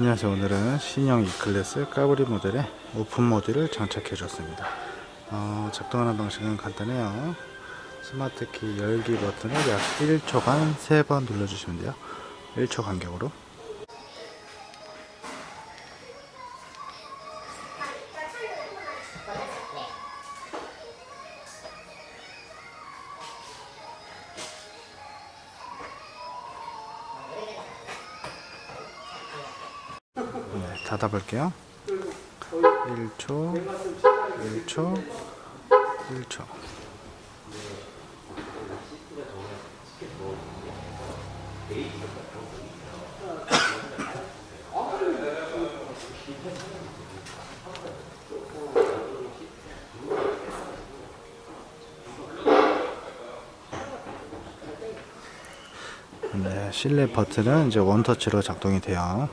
안녕하세요. 오늘은 신형 E클래스 까브리 모델의 오픈 모드를 장착해 줬습니다. 어, 작동하는 방식은 간단해요. 스마트키 열기 버튼을 약 1초간 3번 눌러주시면 돼요. 1초 간격으로. 닫아볼게요. 1초, 1초, 1초. 네, 실내 버튼은 이제 원터치로 작동이 돼요.